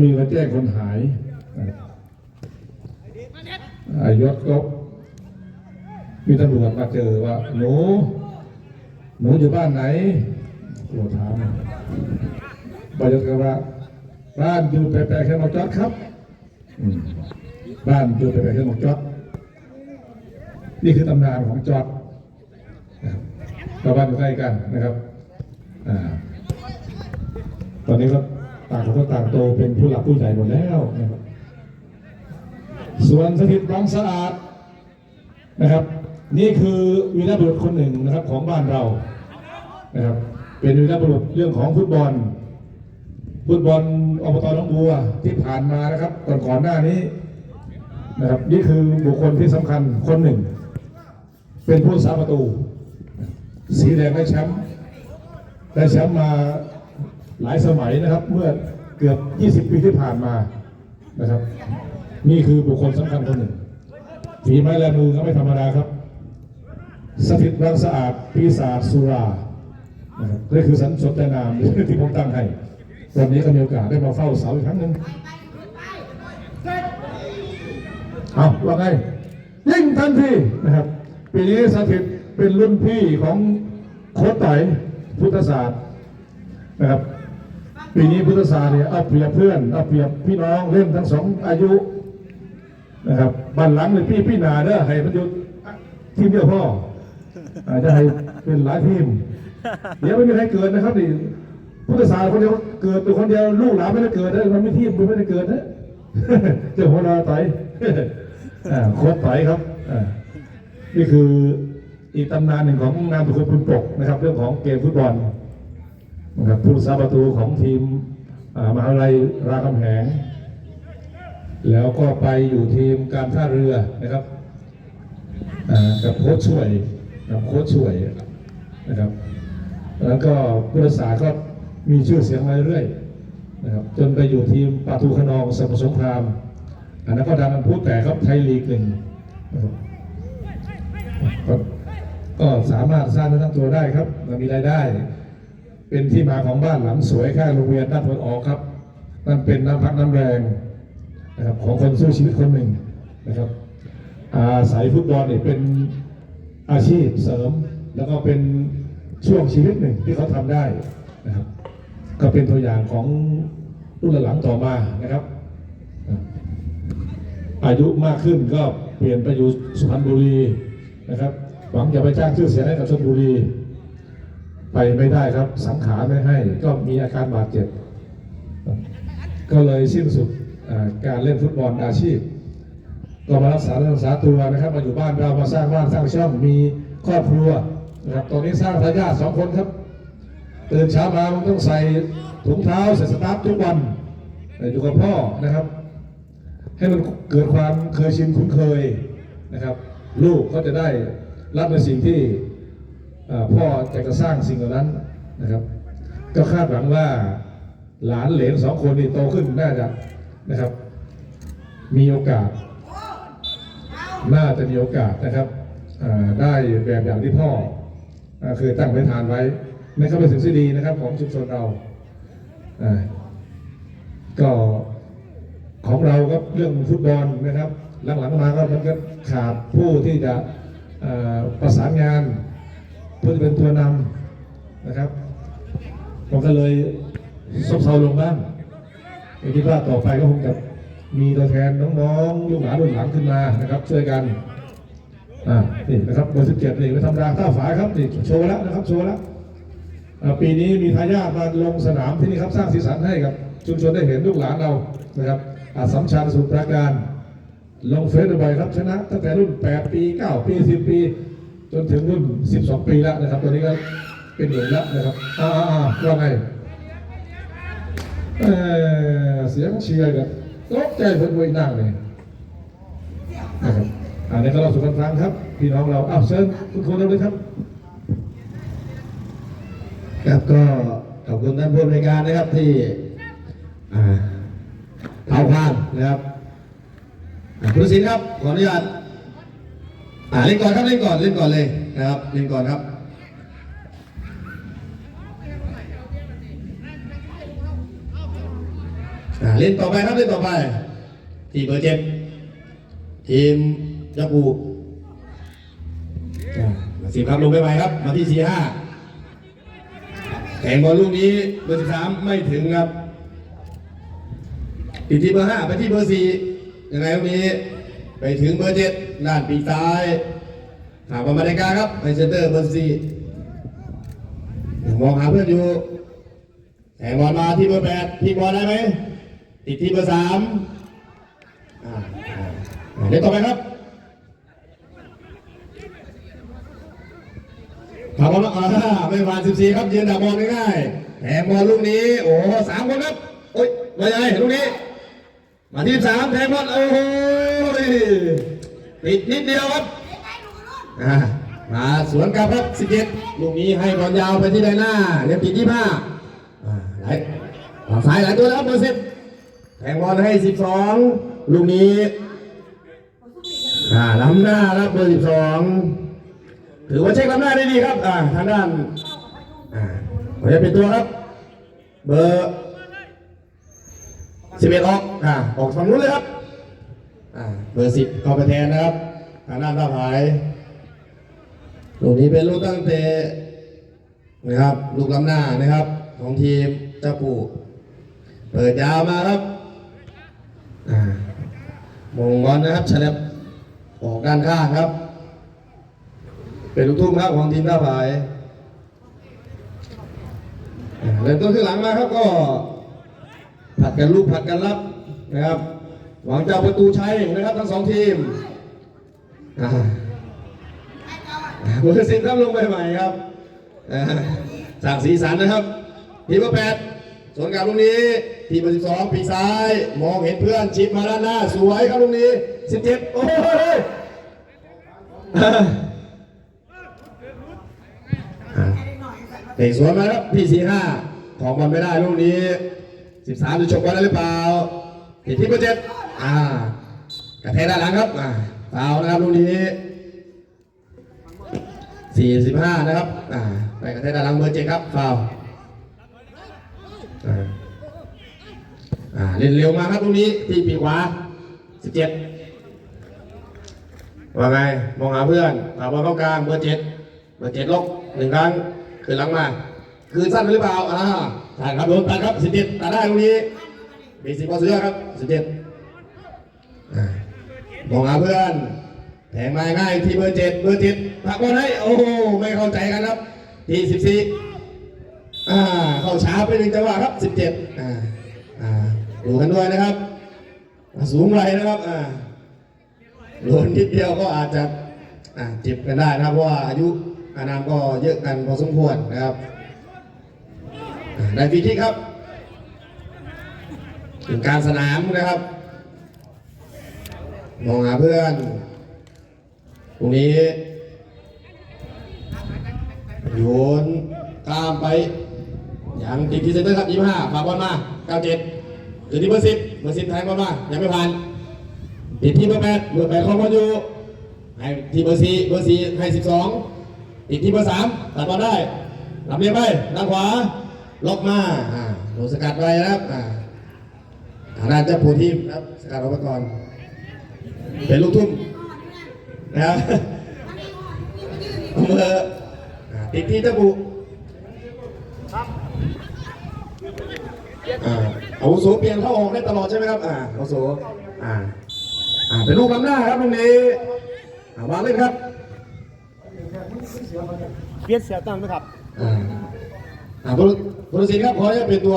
มีมาแจ้งคนหายอายศก็มีตำรวจมาเจอว่า หนู หนูอยู่บ้านไหนตรวจถามบอยศก็ว่า บ้านอยู่แปลกๆแค่หมอกจอดครับ บ้านอยู่แปลกๆแค่หมอกจอด นี่คือตำนานของจอดชาวบ้านอยู่ใกล้กันนะครับอตอนนี้ก็ ต่างคนก็ต่างโตเป็นผู้หลักผู้ใหญ่หมดแล้วนะครับส่วนสถิตวังสะอาดนะครับ นี่คือวีรบุรุษคนหนึ่งนะครับของบ้านเรานะครับเป็นวีรบุรุษเรื่องของฟุตบอล ฟุตบอลอบตหนองบัวที่ผ่านมานะครับก่อนก่อนหน้านี้นะครับนี่คือบุคคลที่สำคัญคนหนึ่ง เป็นผู้สาประตู สีแดงได้แชมป์ได้แชมป์มา หลายสมัยนะครับ เมื่อเกือบ 20 ปีที่ผ่านมานะครับ นี่คือบุคคลสำคัญคนหนึ่งฝีไม้ลายมือก็ไม่ธรรมดาครับ สถิตรังสะอาดปีศาจสุรานะครับนี่คือสัญชตนามที่ผมตั้งให้วันนี้ก็มีโอกาสได้มาเฝ้าเสาอีกครั้งหนึ่งเอาว่าไงยิ่งทันทีนะครับ ปีนี้สถิตเป็นรุ่นพี่ของโค้ชไต่พุทธศาสตร์นะครับ ปีนี้พุทธศาสตร์เนี่ยเอาเปรียบเพื่อนเอาเปรียบพี่น้องเล่นทั้งสองอายุนะครับบันหลังเลยพี่พี่นาเด้อให้มันอยู่ทีมเดียวพ่ออาจจะให้เป็นหลายทีมเดี๋ยวไม่มีใครเกิดนะครับนี่พุทธศาสตร์คนเดียวเกิดตัวคนเดียวลูกหลานไม่ได้เกิดนะมันไม่ทีมมันไม่ได้เกิดนะเจ้าหัวเราไตโค้ชไตครับนี่คืออีกตำนานหนึ่งของนามสกุลพุนปกนะครับ เรื่องของเกมฟุตบอล นะครับผู้รักษาประตูของทีมมหาวิทยาลัยรามคำแหง แล้วก็ไปอยู่ทีมการท่าเรือนะครับกับโค้ชช่วยกับโค้ชช่วยนะครับ แล้วก็ผู้รักษาก็มีชื่อเสียงมาเรื่อยนะครับจนไปอยู่ทีมปาทูขนองสมุทรสงคราม อันนั้นก็ดังกันพูดแต่ครับไทยลีกหนึ่งนะครับก็สามารถสร้างเนื้อสร้างตัวได้ครับมีรายได้ เป็นที่มาของบ้านหลังสวยข้างโรงเรียนด้านตะวันออกครับนั่นเป็นน้ำพักน้ำแรงนะครับของคนสู้ชีวิตคนหนึ่งนะครับอาศัยฟุตบอลเนี่ยเป็นอาชีพเสริม แล้วก็เป็นช่วงชีวิตหนึ่งที่เขาทำได้นะครับ ก็เป็นตัวอย่างของรุ่นหลังต่อมานะครับอะอายุมากขึ้นก็เปลี่ยนไปอยู่สุพรรณบุรีนะครับ หวังจะไปจ้างชื่อเสียงให้กับชลบุรี ไปไม่ได้ครับ สังขารไม่ให้ ก็มีอาการบาดเจ็บ ก็เลยสิ้นสุดการเล่นฟุตบอลอาชีพ ก็มารักษารักษาตัวนะครับ มาอยู่บ้านเรามาสร้างบ้านสร้างช่องมีครอบครัวนะครับตอนนี้สร้างทายาทสองคนครับตื่นเช้ามามันต้องใส่ถุงเท้าใส่สตาร์ททุกวันอยู่กับพ่อนะครับ ให้มันเกิดความเคยชินคุ้นเคยนะครับ ลูกก็จะได้รับในสิ่งที่ พ่อจะกระสร้างสิ่งเหล่านั้นนะครับ ก็คาดหวังว่าหลานเหลนสองคนนี่โตขึ้นน่าจะนะครับ มีโอกาส น่าจะมีโอกาสนะครับได้แบบอย่างที่พ่ออเคยตั้งไว้ทานไว้นั่นก็เป็นสิ่งที่ดีนะครับ ของชุมชนเราอ่าก็ของเราก็เรื่องฟุตบอลนะครับ หลังๆมาก็มันก็ขาดผู้ที่จะประสานงาน เพื่อเป็นตัวนำนะครับผมก็เลยซบเซาลงบ้างไม่คิดว่าต่อไปก็คงจะมีตัวแทนน้องๆลูกหลานรุ่นหลังขึ้นมานะครับช่วยกันอ่านี่นะครับเบอร์สิบเจ็ดนี่ไม่ธรรมดาท่าฝาครับนี่โชว์แล้วนะครับโชว์แล้วปีนี้มีทายาทมาลงสนามที่นี่ครับสร้างสีสันให้กับชุมชนได้เห็นลูกหลานเรานะครับอาสัมชัญสมุทรปราการลงเฟซบ่อยครับชนะตั้งแต่รุ่น 8 ปี 9 ปี 10 ปี จนถึงรุ่น 12 ปีแล้วนะครับ ตอนนี้ก็เป็นหนุ่มแล้วนะครับ อ่าอ่าว่าไงเออเสียงเชียร์กับตกใจเพิ่อนวยนั่งเลยนะครับอันนี้ก็เราสุขครั้งครับ พี่น้องเราอ้าวเชิญคุณครูเริ่มเลยครับครับก็ขอบคุณท่านผู้บริการนะครับที่อ่าเท้าพานนะครับคุณศิลป์ครับขออนุญาต อ่าเล่นก่อนครับเล่นก่อนเล่นก่อนเลยนะครับเล่นก่อนครับอ่าเล่นต่อไปครับเล่นต่อไป ทีมเบอร์เจ็ดทีมยาปูอ่าสิบครับลงไปใหม่ครับ มาที่สี่ห้าแข่งบอลลูกนี้เบอร์สิบสามไม่ถึงครับติดที่เบอร์ห้าไปที่เบอร์สี่ยังไงลูกนี้ ไปถึงเบอร์เจ็ดด้านปีกซ้ายหาบอลมาในกาครับไปเซนเตอร์เบอร์สี่มองหาเพื่อนอยู่แข่งบอลมาที่เบอร์แปดที่บอลได้ไหมติดที่เบอร์สามเล่นต่อไปครับขับบอลอ่าไม่ผ่านสิบสี่ครับยืนดักบอลง่ายๆแทงบอลลูกนี้ โอ้โหสามคนครับโอ้ยมายังไงลูกนี้ มาที่สามแทงบอลโอ้โหติดนิดเดียวครับอ่ามาสวนกลับครับสิบเจ็ดลูกนี้ให้บอลยาวไปที่ไดหน้าเรียบติดยี่ห้าอ่าไหลฝั่งซ้ายหลายตัวแล้วครับเบอร์สิบแทงบอลให้12ลูกนี้อ่าล้ำหน้าครับเบอร์12ถือว่าเช็คล้ำหน้าได้ดีครับอ่าทางด้านอ่าขอจะเป็นตัวครับ เบอร์ 11ออกอ่าออกฝั่งนู้นเลยครับอ่าเบอร์10เข้าไปแทนนะครับทางด้านท่าผายลูกนี้เป็นลูกตั้งเตะนะครับลูกล้ำหน้านะครับ ของทีมเจ้าปู่เปิดยาวมาครับอ่ามงบอลนะครับฉลับออกด้านข้างครับ เป็นลูกทุ่งครับของทีมท่าพายเริ่มต้นขึ้นหลังมาครับก็ ผัดกันลูกผัดกันรับนะครับ หวังจะประตูชัยนะครับทั้งสองทีมอ่าเบอร์สิบครับลงไปใหม่ครับจากสีสันนะครับทีมแปดส่วนกลับลูกนี้ทีมสิบสองปีซ้าย มองเห็นเพื่อนชิปมาด้านหน้า สวยครับลูกนี้สิบเจ็ดโอ้ยอ่าเตะสวนมาครับพี่สี่ห้าของบอลไม่ได้ลูกนี้ สิบสามจะฉกบอลได้หรือเปล่าติดที่เบอร์เจ็ดอ่ากระแทกด้านหลังครับอ่าฟาวนะครับลูกนี้สี่สิบห้านะครับอ่าไปกระแทกด้านหลังเบอร์เจ็ดครับฟาวอ่าอ่าเล่นเร็วมาครับตรงนี้ที่ปีกขวาสิบเจ็ดว่าไงมองหาเพื่อนถามว่าเข้ากลางเบอร์เจ็ดเบอร์เจ็ดลบหนึ่งครั้งคืนหลังมา คืนสั้นหรือเปล่าอ่าใช่ครับโดนตัดครับสิบเจ็ดตัดได้ตรงนี้มีสิบกว่าเสือครับสิบเจ็ดมองหาเพื่อนแทงมาง่ายที่เบอร์เจ็ดเบอร์เจ็ดผักบอลให้โอ้โหไม่เข้าใจกันครับ ที่สิบสี่อ่าเข้าช้าไปหนึ่งจังหวะครับ17อ่าอ่าดูกันด้วยนะครับ สูงไรนะครับอ่าโดนนิดเดียวก็อาจจะอ่าเจ็บกันได้นะครับเพราะว่าอายุอานามก็เยอะกันพอสมควรนะครับ ได้ฟรีคิกครับถึงการสนามนะครับ มองหาเพื่อน ตรงนี้โยนข้ามไปยังติดที่เซนเตอร์ครับยี่ห้าฝากบอลมาเก้าเจ็ดถึงที่เบอร์สิบเบอร์สิบแทงบอลมายังไม่ผ่านติดที่เบอร์แปดเบอร์แปดคอมบอลอยู่ให้ที่เบอร์สี่เบอร์สี่ให้สิบสองติดที่เบอร์สามตัดบอลได้ลำเลียงไปด้านขวา ล็อกมาอ่าโดนสกัดไปนะครับอ่าทางด้านเจ้าผู้ทีมนะครับสกัดออกไปก่อนเป็นลูกทุ่มนะครับอำเภออ่าติดที่เจ้าบุอ่าอาวุโสเปลี่ยนเข้าออกได้ตลอดใช่ไหมครับ อ่าอาวุโสอ่า อ่า เป็นลูกลำหน้าครับตรงนี้อ่าวางเล่นครับ เปลี่ยนเสียตังค์ไหมครับ อ่า อ่าผู้ผู้ตัดสินครับขอจะเปลี่ยนตัว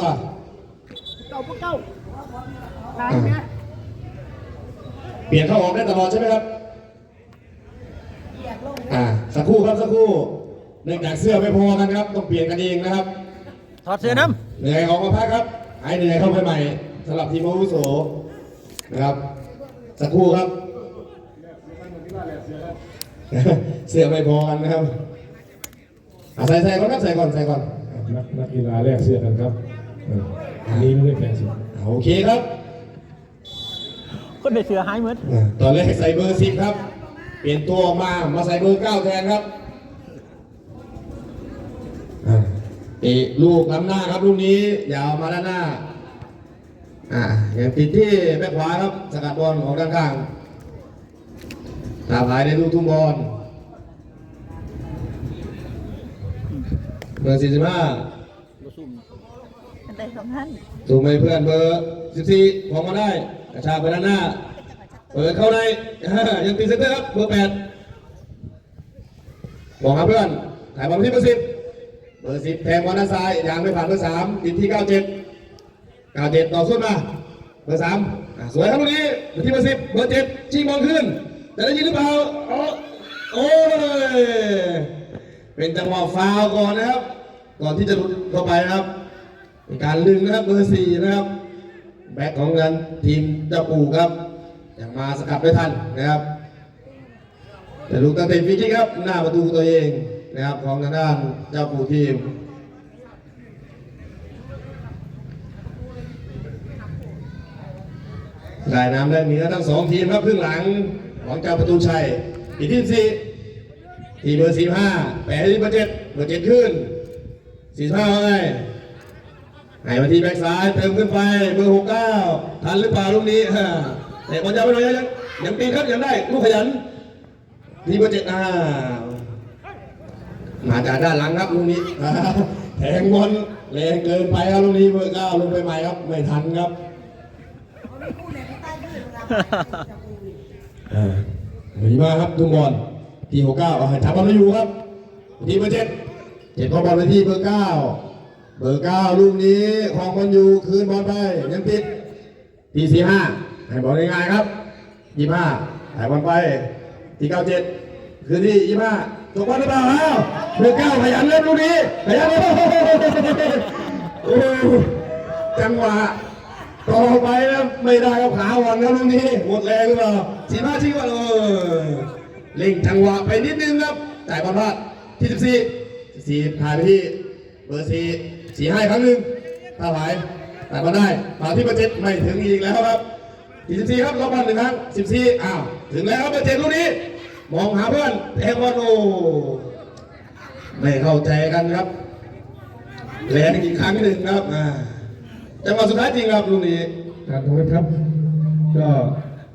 เก้าพวกเก้าอ่าเปลี่ยนเข้าออกได้ตลอดใช่ไหมครับอ่าสักครู่ครับสักครู่เนื่องจากเสื้อไม่พอกันครับ ต้องเปลี่ยนกันเองนะครับถอดเสื้อน้เหนื่อยออกมาพักครับหายเหนื่อยเข้าไปใหม่สำหรับทีมอาวุโสนะครับสักครู่ครับ เสื้อไม่พอกันนะครับอะใส่ใส่ก่อนครับใส่ก่อนใส่ก่อน นักนักกีฬาแลกเสื้อกันครับเอออันนี้ไม่ได้แข่งสิอะโอเคครับำคนในเสื้อหายเหมือนอะตอนแรกใส่เบอร์สิบครับ เปลี่ยนตัวออกมามาใส่เบอร์เก้าแทนครับอะเตะลูกล้ำหน้าครับลูกนี้ยาวมาด้านหน้าอ่าอย่างติดที่แบ็คขวาครับสกัดบอลออกด้านข้างตาภายในลูกทุ่งบอล บอร์45บ่ซุ่มอันใดของท่านถูกไหมเพื่อนเบอร์14ของมาได้กระชากไปด้านหน้า เปิดเข้าในยังตีเซนเตอร์ครับเบอร์8บอกครับเพื่อนถ่ายบอลที่เบอร์10เบอร์10แทงบอลด้านซ้ายยังไม่ผ่านเบอร์3ติดที่97 97ต่อสู้มาเบอร์3อะสวยครับลูกนี้ไปที่เบอร์10เบอร์7ชิงบอลขึ้นจะได้ยิงหรือเปล่าโอ้โอ้ย เป็นจังหวะฟาวก่อนนะครับ ก่อนที่จะหลุดเข้าไปนะครับมีการลึงนะครับเบอร์สี่นะครับ แบ็คของกันทีมเจ้าปู่ครับยังมาสกัดไม่ทันนะครับ แต่ลูกตั้งเตะฟรีคิกครับ หน้าประตูตัวเองนะครับของทางด้านเจ้าปู่ทีมได้น้ำได้เนื้อทั้งสองทีมครับครึ่งหลังของเจ้าประตูชัยอีกทีมสี่ ทีมเบอร์สี่ห้าแปะที่เบอร์เจ็ดเบอร์เจ็ดขึ้นสี่ห้าว่าไงให้มาที่แบ็กซ้ายเติมขึ้นไปเบอร์หกเก้าทันหรือเปล่าลูกนี้ฮะแต่บอลยาวไปหน่อยยังยังปีนครับยังได้ลูกขยันทีเบอร์เจ็ดอ้าวมาจากด้านหลังครับลูกนี้อ่าแทงบอลแรงเกินไปครับลูกนี้เบอร์เก้าลงไปใหม่ครับไม่ทันครับอ่าดีมากครับทุกบอล ทีหกเก้าเอาให้ทับอลไม่อยู่ครับ ทีเบอร์เจ็ดเจ็ดพอบอลไปที่เบอร์เก้าเบอร์เก้าลูกนี้ของบอลอยู่คืนบอลไปยังติดทีสี่ห้าให้บอลง่ายๆครับยี่ห้าให้บอลไปทีเก้าเจ็ดคืนที่ยี่ห้าตกบอลหรือเปล่าอ้าวเบอร์เก้าขยันเล่นลูกนี้ขยันโอ้โหจังหวะต่อไปนะไม่ได้ครับขาอ่อนครับลูกนี้หมดแรงหรือเปล่าสี่ห้าชี้ว่าเออ เล่งจังหวะไปนิดนึงครับจ่ายบอลพลาดที่สิบสี่สี่ถ่ายไปที่เบอร์สี่สี่ให้ครั้งหนึ่งถ้าไหวแต่ก็ได้มาที่เบอร์เจ็ดไม่ถึงอีกแล้วครับสี่สิบสี่ครับลบบอลหนึ่งครั้งสิบสี่อ้าวถึงแล้วครับเบอร์เจ็ดลูกนี้มองหาเพื่อนแทงบอลโอ้ไม่เข้าใจกันครับแรงอีกครั้งหนึ่งครับอ่าจังหวะสุดท้ายจริงครับลูกนี้การทำครับ ก็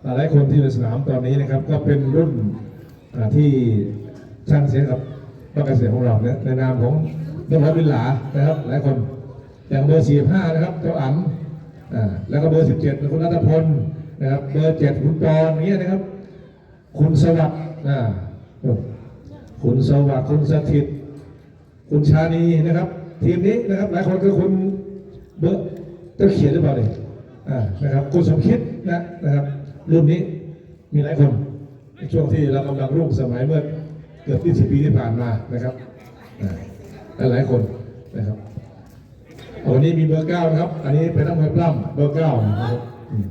หลายๆคนที่ในสนามตอนนี้นะครับ ก็เป็นรุ่น ที่ช่างเสียงกับนักกาเสียงของเราเนี่ยในนามของนพวินหลานะครับ หลายคนอย่างเบอร์สี่ห้านะครับเจ้าอั๋นแล้วก็เบอร์สิบเจ็ดคุณรัตพลนะครับเบอร์เจ็ดคุณปอนอย่างเงี้ยนะครับ คุณสวัสดิ์อ่าคุณสวัสดิ์คุณสถิต คุณชานีนะครับ ทีมนี้นะครับ หลายคนคือคุณเบอร์จะเขียนหรือเปล่าเนี่ยนะครับคุณสมคิดนะนะครับรุ่นนี้มีหลายคน ช่วงที่เรากำลังรุ่งสมัยเมื่อเกือบ20ปีที่ผ่านมานะครับอ่าและหลายคนนะครับวันนี้มีเบอร์เก้านะครับ อันนี้เป็นนักมวยปล้ำเบอร์เก้านะครับม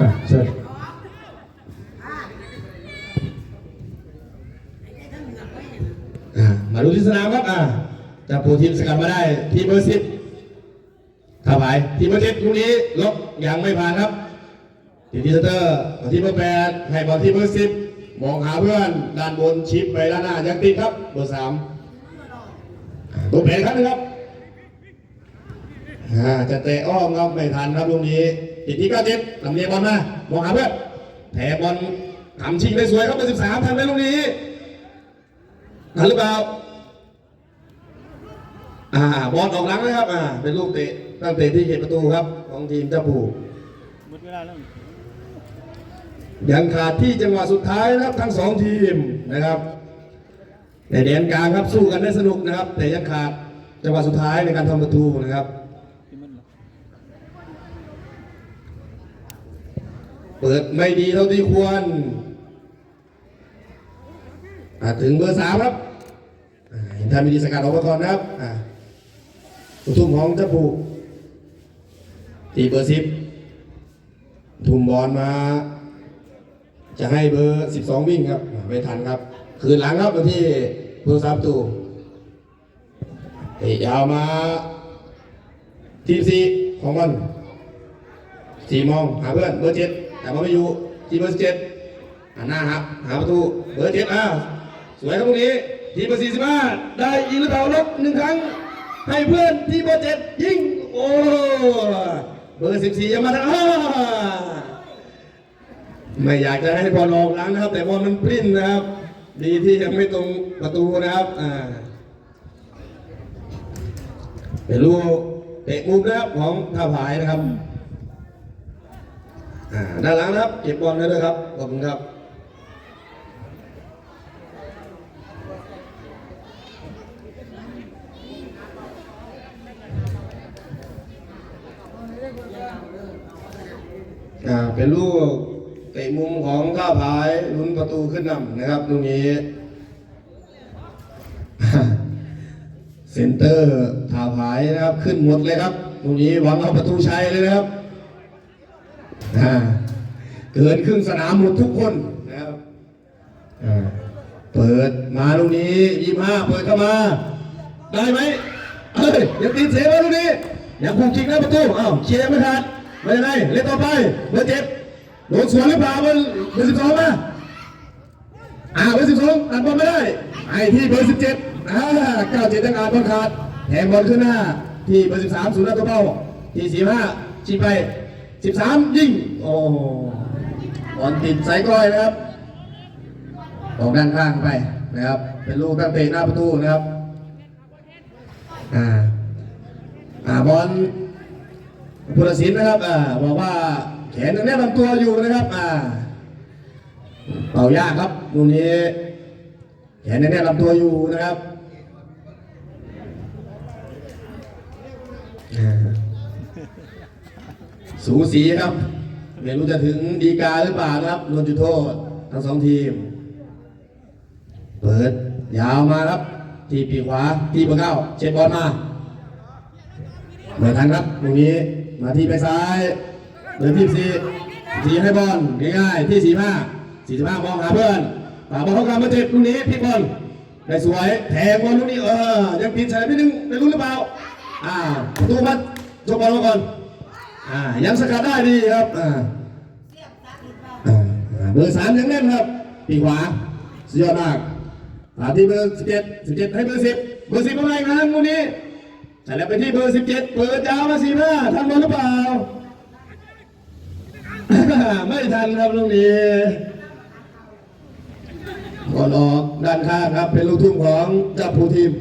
อะเชิญอ่ามาดูที่สนามครับอ่าจะปูทีมสกัดมาได้ทีมเบอร์สิบถ้าไปทีมเบอร์เจ็ดลูกนี้ลบยังไม่ผ่านครับ ทีมทีเซนเตอร์ที่เบอร์แปดให้บอลที่เบอร์สิบมองหาเพื่อนด้านบนชิปไปด้านหน้ายังติดครับเบอร์สามตัวแปดครับนึงครับจะเตะอ้อมครับไม่ทันครับลูกนี้ติดที่เก้าเจ็ดลำเลียงบอลมามองหาเพื่อนแถบอลทำชิงได้สวยครับเบอร์สิบสามทำได้ลูกนี้ทันหรือเปล่าอ่าบอลออกหลังนะครับอ่าเป็นลูกเตะตั้งเตะที่เขตประตูครับ ของทีมเจ้าปู่หมดเวลาแล้ว ยังขาดที่จังหวะสุดท้ายนะครับทั้งสองทีมนะครับในแดนกลางครับสู้กันได้สนุกนะครับ แต่ยังขาดจังหวะสุดท้ายในการทำประตูนะครับเปิดไม่ดีเท่าที่ควรถึงเบอร์สามครับอ่าเห็นทางมีดีสกัดออกมาก่อนนะครับทุ่มของเจ้าปู่ตีเบอร์สิบทุ่มบอลมา จะให้เบอร์สิบสองวิ่งครับไม่ทันครับ คืนหลังครับมาที่ผู้สามตูเตะยาวมาทีมซีของมันสี่มองหาเพื่อนเบอร์เจ็ดแต่ว่าไม่อยู่ทีเบอร์เจ็ดหันหน้าครับหาประตูเบอร์เจ็ดอ้าวสวยครับตรงนี้ ทีเบอร์สี่สิบห้าได้ยิงหรือเปล่าลบหนึ่งครั้ง ให้เพื่อนทีเบอร์เจ็ดยิงโอ้เบอร์สิบสี่ยังมาทางอ้า ไม่อยากจะให้บอลออกหลังนะครับ แต่บอลมันปริ้นนะครับ ดีที่ยังไม่ตรงประตูนะครับอ่าเป็นลูกเตะมุมนะครับของท่าผายนะครับอ่าด้านหลังนะครับเก็บบอลได้ด้วยครับขอบคุณครับอ่าเป็นลูก เตะมุมของท่าพายลุ้นประตูขึ้นนำนะครับตรงนี้เซนเตอร์ท่าพายนะครับขึ้นหมดเลยครับ ตรงนี้หวังเอาประตูชัยเลยนะครับอ่าเกินครึ่งสนามหมดทุกคนนะครับเปิดมาตรงนี้ยี่ห้าเปิดเข้ามา ได้ไหมเฮ้ยอย่าตีเสียมาตรงนี้อย่าคุกคิกนะประตูอ้าวเคียร์ไม่ทันไม่ยังไงเล่นต่อไปเบอร์เจ็ด โดนสวนหรือเปล่าเบอร์เบอร์สิบสองมาอ่าเบอร์สิบสองตัดบอลไม่ได้ไอ้ที่เบอร์สิบเจ็ดอ่าเก้าเจ็ดตั้งงานบอลขาดแทงบอลขึ้นหน้า ที่เบอร์สิบสามศูนย์หน้าตัวเป้าที่สี่ห้าชิงไปสิบสามยิงโอ้บอลติดสายก้อยนะครับออกด้านข้างไปนะครับ เป็นลูกตั้งเตะหน้าประตูนะครับอ่าอ่าบอลพุทธศิลป์นะครับอ่าบอกว่า แขนยังแนบลำตัวอยู่นะครับอ่าเป่ายากครับตรงนี้แขนยังแนบลำตัวอยู่นะครับสูสีครับไม่รู้จะถึงดีกาหรือเปล่านะครับโดนจุดโทษทั้งสองทีม เปิดยาวมาครับ ทีปีขวาทีเบอร์เก้าเช็ดบอลมาไม่ทันครับตรงนี้มาที่ไปซ้าย เบอร์ที่สี่สีให้บอลง่ายๆที่สี่ห้าสี่สิบห้ามองหาเพื่อนป่าบอลเข้ากลางมาเจ็บลูกนี้พลิกบอลได้สวยแทงบอลลูกนี้เออยังปิดใส่ไปนึงไม่รู้หรือเปล่าอ่าประตูมัดจบบอลก่อนอ่ายังสกัดได้ดีครับอ่าเบอร์สามยังแน่นครับปีขวาสุดยอดมากมาที่เบอร์สิบเจ็ดสิบเจ็ดให้เบอร์สิบเบอร์สิบมาอีกครั้งวันนี้แต่แล้วไปที่เบอร์สิบเจ็ดเปิดยาวมาสี่ห้าทันบอลหรือเปล่า ไม่ทันครับลูกนี้บอลออกด้านข้างครับ เป็นลูกทุ่งของเจ้าผู้ทีม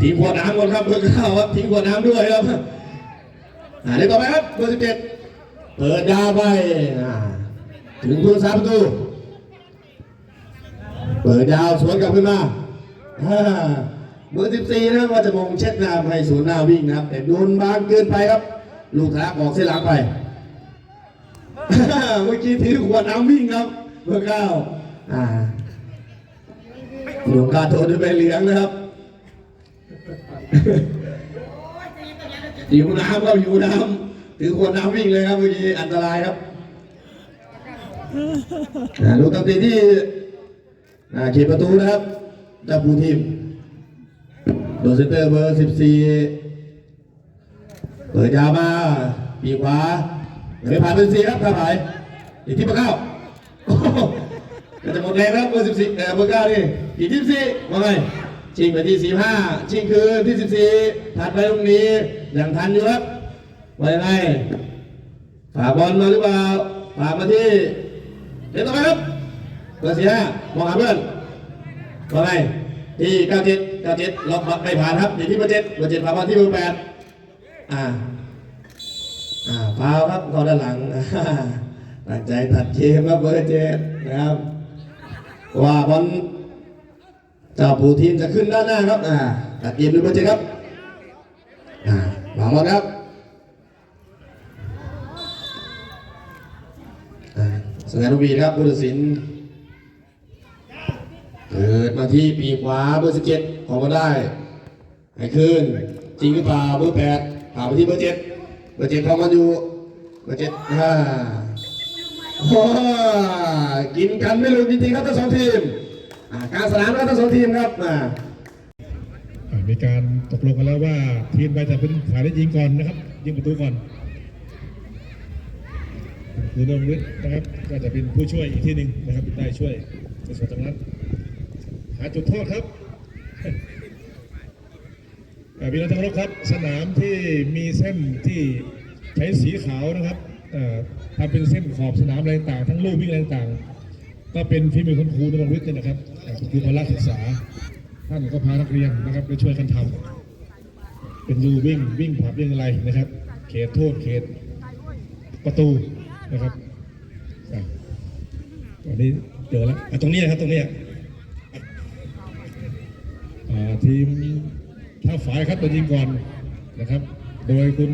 ทิ้งขวดน้ำก่อนครับเบอร์เก้าครับทิ้งขวดน้ำด้วยครับอ่าเดี๋ยวต่อไปครับเบอร์สิบเจ็ดเปิดยาวไปถึงผู้รักษาประตูเปิดยาวสวนกลับขึ้นมาอ่า เบอร์สิบสี่นะครับว่าจะมองเช็ดน้ำให้ศูนย์หน้าวิ่งนะครับแต่โดนบางเกินไปครับ ลูกทะลักออกเส้นหลังไปเมื่อกี้ถือขวดน้ำวิ่งครับ เบอร์เก้าอ่าหลวงกาโทษด้วยใบเหลืองนะครับอยู่น้ำครับอยู่น้ำถือขวดน้ำวิ่งเลยครับเมื่อกี้อันตรายครับลูกตัดตีที่เขตประตูนะครับเจับปูทีม โดนเซนเตอร์เบอร์สิบสี่เปิดยาวมาปีขวาไม่ผ่านเบอร์สี่ครับท่าผายอีกที่เบอร์เก้าก็จะหมดแรงแล้วเบอร์สิบสี่เออเบอร์เก้านี่อีกที่สี่ว่าไงชิงไปที่สี่ห้าชิงคืนที่สิบสี่ถัดไปตรงนี้ยังทันอยู่ครับว่ายังไงฝากบอลมาหรือเปล่าฝากมาที่เดี๋ยวต่อไปครับเบอร์สี่ห้ามองหาเพื่อนว่าไง ที่เก้าเจ็ดเก้าเจ็ดล็อกไม่ผ่านครับอยู่ที่เบอร์เจ็ดเบอร์เจ็ดฝากมาที่เบอร์แปดอ่าอ่าฟาวครับเขาด้านหลังตั้งใจตัดเกมครับเบอร์เจ็ดนะครับว่าบอลเจ้าผู้ทีมจะขึ้นด้านหน้าครับอ่าตัดเกมดูเบอร์เจ็ดครับอ่าวางบอลครับอ่าสงานวีครับผู้ตัดสิน เปิดมาที่ปีขวาเบอร์สิบเจ็ดของมาได้ให้ขึ้น จริงหรือเปล่าเบอร์แปดผ่านไปที่เบอร์เจ็ดเบอร์เจ็ดของมันอยู่เบอร์เจ็ดอ่าโอ้กินกันไม่ลืมจริงๆครับทั้งสองทีมการสนามแล้วทั้งสองทีมครับอ่ามีการตกลงกันแล้วว่าทีมไปจะเป็นฝ่ายได้ยิงก่อนนะครับ ยิงประตูก่อนคุณนงฤทธิ์นะครับก็จะเป็นผู้ช่วยอีกที่หนึ่งนะครับได้ช่วยในส่วนตรงนั้นาจุดโทษครับพี่น้องที่เคารครับ สนามที่มีเส้นที่ใช้สีขาวนะครับทำเป็นเส้นขอบสนามอะไรต่างทั้งลู่วิ่งอะไรต่างก็เป็นฝีมือคุณครูนรงวิทย์เนี่ยนะครับเอ่อคุณครูพละศึกษา ท่านก็พานักเรียนนะครับไปช่วยกันทำเป็นลู่วิ่งวิ่งผับวิ่งอะไรนะครับ เขตโทษเขตประตูนะครับอะตอนนี้เจอแล้วตรงนี้นะครับตรงนี้ ทีมท่าฝายครับตัวยิงก่อนนะครับ โดยคุณ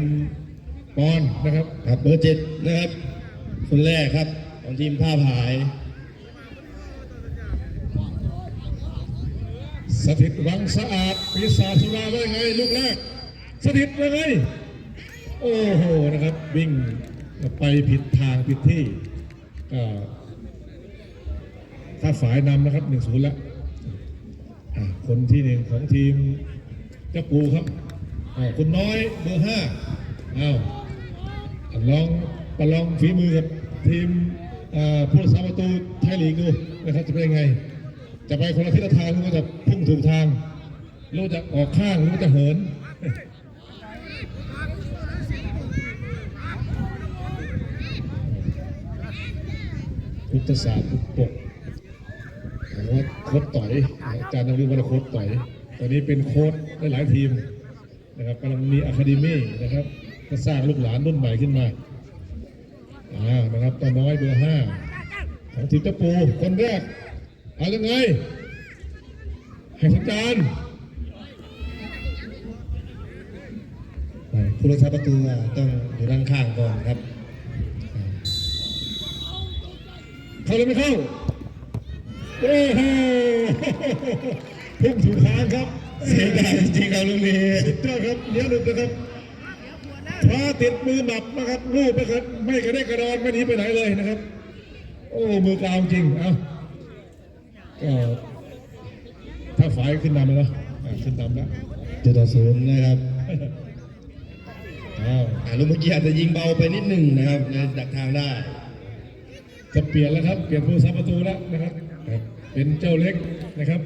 ปอนนะครับครับเบอร์เจ็ดนะครับ คนแรกครับ ของทีมผ้าผาย สถิตวังสะอาดปีศาจสุราว่ายังไงลูกแรก สถิตว่าไง โอ้โหนะครับ วิ่งไปผิดทางผิดที่ก็ถ้าฝายนำนะครับหนึ่งศูนย์แล้วอ่า คนที่หนึ่งของทีมเจ้าปูครับคุณน้อยเบอร์ห้าอ้าวลองประลองฝีมือกับทีมผู้รักษาประตูไทยลีกดูนะครับจะเป็นยังไง จะไปคนละทิศละทางหรือว่าจะพุ่งถูกทางหรือว่าจะออกข้างหรือว่าจะเหินพุทธศาสตร์พุทธปก หรือว่าโค้ดต่อยอาจารย์นริวัฒน์โค้ดต่อย ตอนนี้เป็นโค้ดได้หลายทีมนะครับกำลังมีอะคาเดมี่นะครับก็สร้างลูกหลานรุ่นใหม่ขึ้นมาอ่านะครับตาน้อยเบอร์ห้าของทีมตะปูคนแรกเอายังไงให้สัญญาณผู้รักษาประตูต้องอยู่ด้านข้างก่อนครับ เข้าหรือไม่เข้า โอ้โหพุ่งถูกทางครับเสียดายจริงๆครับลูกนี้สุดยอดครับเนี้ยหลุดนะครับพาติดมือหนับนะครับรูปนะครับ ไม่กระเด้กระดอนไม่หนีไปไหนเลยนะครับ โอ้มือกลาวจริงเอ้าก็ถ้าฝ่ายขึ้นนำเลยเนาะอะขึ้นนำแล้วจุดต่อศูนย์นะครับอ้าวอ่าลูกเมื่อกี้อาจจะยิงเบาไปนิดหนึ่งนะครับในดักทางได้ จะเปลี่ยนแล้วครับ เปลี่ยนผู้ซับประตูแล้วนะครับ เป็นเจ้าเล็กนะครับ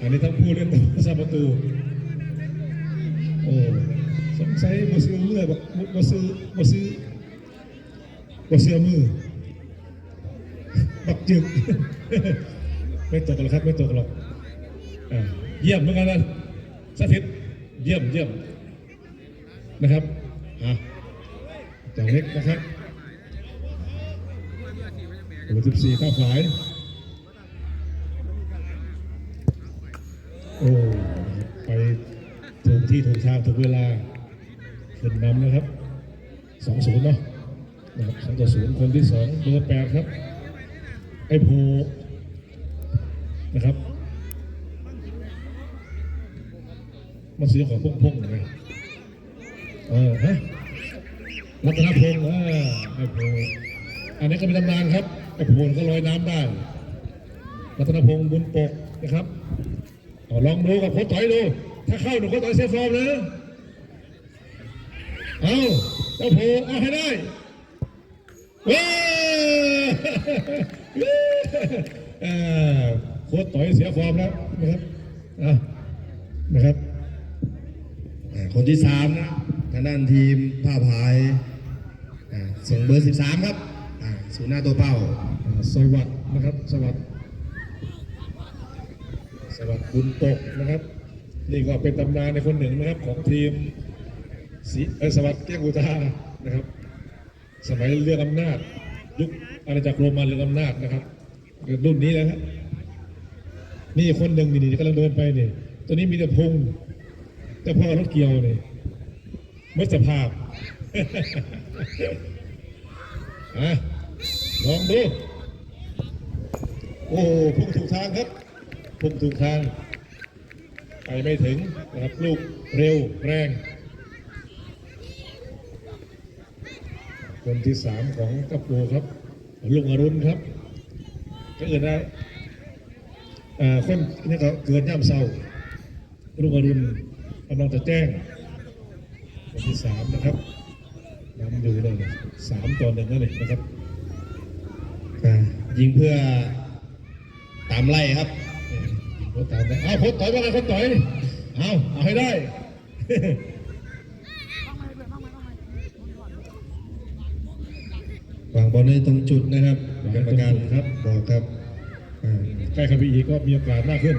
อันนี้ทั้งผู้เล่นทั้งผู้ซับประตู โอ้สงสัยมาซื้อเมื่อบมาซื้อมาซื้อมาซื้อมือบักจึกไม่ตกหรอกครับไม่ตกหรอกเยี่ยมเหมือนกันนะสถิตเยี่ยมเยี่ยมนะครับอะเจ้าเล็กนะครับ ตัวสิบสี่ข้าฝายโอ้ไปถูกที่ถูกทางถูกเวลาขึ้นนำนะครับสองศูนย์เนาะนะครับสองต่อศูนย์คนที่สองเบอร์แปดครับไอ้โพนะครับมาซื้อของพุ่งๆเลยเออฮะรัตนพงศ์อ่าไอ้โพอันนี้ก็เป็นตำนานครับ ไอ้โพก็ลอยน้ำได้ รัตนพงศ์บุญปกนะครับอลองดูกับโค้ชต่อยดู ถ้าเข้าหนูโค้ชต่อยเซฟฟอร์มเลยเอาเจ้าโพเอาให้ได้เว้าโค้ชต่อยเสียฟอร์มแล้วนะครับอะนะครับคนที่สามนะทางด้านทีมผ้าพายส่งเบอร์สิบสามครับ อ่าศูนย์หน้าตัวเป้าสวัสดนะครับสวัสดสวัสดิ์บุญตกนะครับ นี่ก็เป็นตำนานในคนหนึ่งนะครับของทีมสีสวัสดแก้วอุทานะครับ สมัยเรื่องอำนาจ ยุคอาณาจักรโรมันเรื่องอำนาจนะครับรุ่นนี้นะครับนี่คนหนึ่งนี่นี่กำลังเดินไปนี่ตัวนี้มีแต่พงแต่พ่อรถเกี่ยวนี่เมื่อสภาพอะ ลองดูโอ้พุ่งถูกทางครับพุ่งถูกทาง ไปไม่ถึงนะครับลูกเร็วแรงคนที่สามของกระปูครับลุงอรุณครับก็อื่นนะเอ่อคนนี่ก็เกิดย่ำเศร้าลุงอรุณกำลังจะแจ้งคนที่สามนะครับนำอยู่เลยสามต่อหนึ่งนั่นเองนะครับ ยิงเพื่อตามไล่ครับโคตรตามไปเอาโคตรต่อยว่าไงโคตรต่อยเอาเอาให้ได้วางบอลในตรงจุดนะครับกรรมการครับบอกครับใกล้เข้าไปอีกก็มีโอกาสมากขึ้น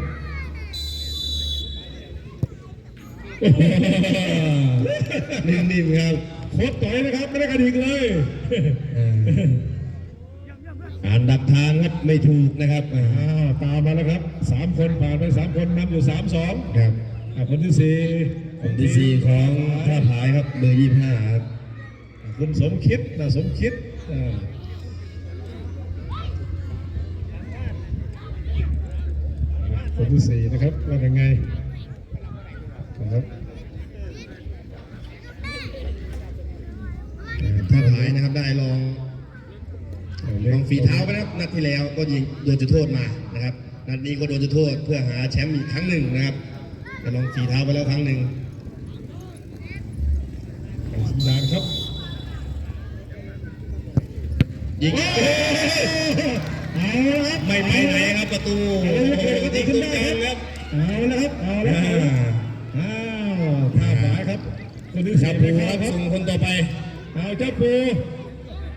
นิ่มๆครับโคตรต่อยนะครับไม่ได้กระดิกเลย อ่าอ่านดักทางครับไม่ถูกนะครับอ่าอ้าวตามมาแล้วครับสามคนผ่านไปสามคนนำอยู่สามสองครับอะคนที่สี่คนที่สี่ของท่าผายครับเบอร์ยี่ห้าครับคุณสมคิดนะสมคิดอ่าคนที่สี่นะครับว่ายังไงครับอ่าท่าผายนะครับได้ลอง ลองฝีเท้าไปนะครับนัดที่แล้วก็ยิงโดนจุดโทษมานะครับนัดนี้ก็โดนจุดโทษเพื่อหาแชมป์อีกครั้งหนึ่งนะครับแต่ลองฝีเท้าไปแล้วครั้งหนึ่งสัญญาณครับยิงเอาละครับไม่ไปไหนครับประตูโอ้โหยิงตรงกลางครับเอาละครับเอาละอ่าครับอ้าวท่าฝายครับคนที่คสี่รับไปปูคครัรับบส่งคนต่อไปเอาเจ้าปู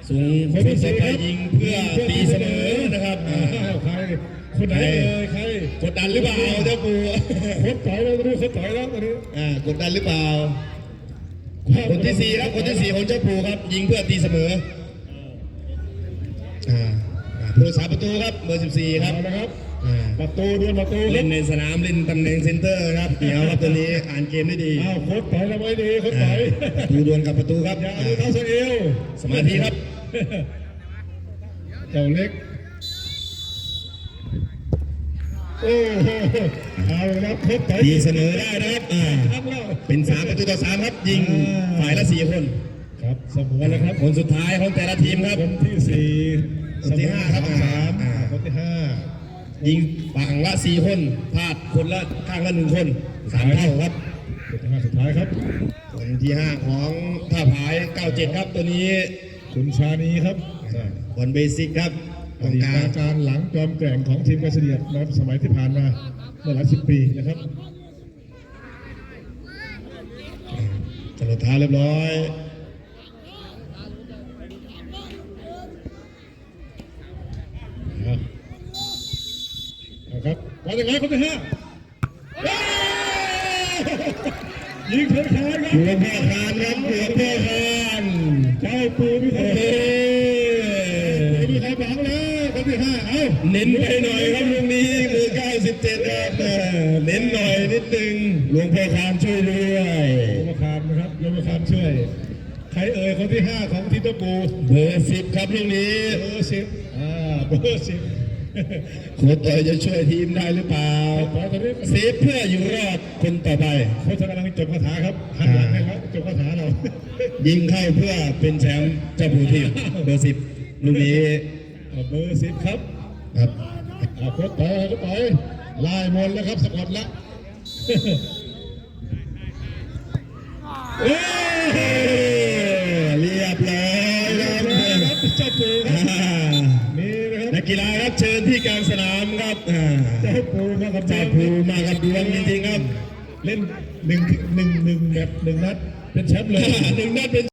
ส่งคนต่อไปยิงเพื่อตีเสมอนะครับอ้าอ่าวใครคนไหนเอ่ยใครกดดันหรือเปล่าเจ้าปูโคตรต่อยแล้วตอนนี้โคตรต่อยแล้วตอนนี้อ่ากดดันหรือเปล่า คนที่สี่ครับคนที่สี่ของเจ้าปูครับ ยิงเพื่อตีเสมออ่าอ่าผู้รักษาประตูครับเบอร์สิบสี่ครับเอาละครับอ่าประตูดวลประตูครัเล่บนในสนามเล่นตำแหน่งเซนเตอร์ครับเดี๋ยวครับตัวนี้อ่านเกมได้ดีอ้าวโคตรต่อยแล้วไว้ดีโคตรอ่าต่อยประตูดวลกับประตูครับอย่าอ่าเอาเท้าสะเอวสมาธิครับ เจ้าเล็ก โอ้โหเอาละโคตรต่อยตีเสมอได้นะครับอ่าครับแล้วเป็นสามประตูต่อสามครับยิงอ่าฝ่ายละสี่คน ครับเสมอแล้วครับคนสุดท้ายของแต่ละทีมครับคนที่สี่คนที่ห้าครับสามอ่าคนที่ห้ายิงฝั่งละสี่คนพลาดคนละข้างละหนึ่งคนสามเท่าครับคนที่ห้าสุดท้ายครับคนที่ห้าของท่าพาย97ครับตัวนี้ คุณชานีครับบอลเบสิกครับตอรงดีกตลางอาจารย์หลังจอมแกร่งของทีมกระเสียดนะครับสมัยที่ผ่านมาเมื่อหลายสิบปีนะครับจรดเท้าเรียบร้อยเอาเอาครับว่าอย่างไรคนที่ห้า ยิงเถิดขาครับหัวพ่อคานครับหัวพ่อคานเจ้าปูมีเอ้เดียยวมีใครบังแล้วคนที่ห้าเอ้าเน้นไปหน่อยครับลูกนี้เบอร์97ครับเออเน้นหน่อยนิดนึงหลวงพ่อคานช่วยด้วยโยมคามนะครับโยมคามช่วยใครเอ่ยคนที่ห้าของทีมเจ้าปูเบอร์10ครับลูกนี้เบอร์สิบอ่าเบอร์สิบ โค้ชต่อยจะช่วยทีมได้หรือเปล่าขอตอนนี้เซฟเพื่ออยู่รอดคนต่อไปโค้ชกำลังจบคาถาครับหันหลังให้ครับจบคาถาเรา ยิงเข้าเพื่อเป็นแชมป์เจ้าผู้ทีมเบอร์สิบลูกนี้เอาเบอร์สิบครับครับเอาโค้ชต่อยโค้ชต่อยไล่มนต์แล้วครับสะกดละเอ้ กกีฬาครับเชิญที่กลางสนามครับอ่าเจ้าปูมากับเจ้าภูมากับดวงจริงๆครับ เล่นหนึ่งหนึ่งหนึ่งแบบหนึ่งนัดเป็นแชมป์เลยหนึ่งนัดเป็น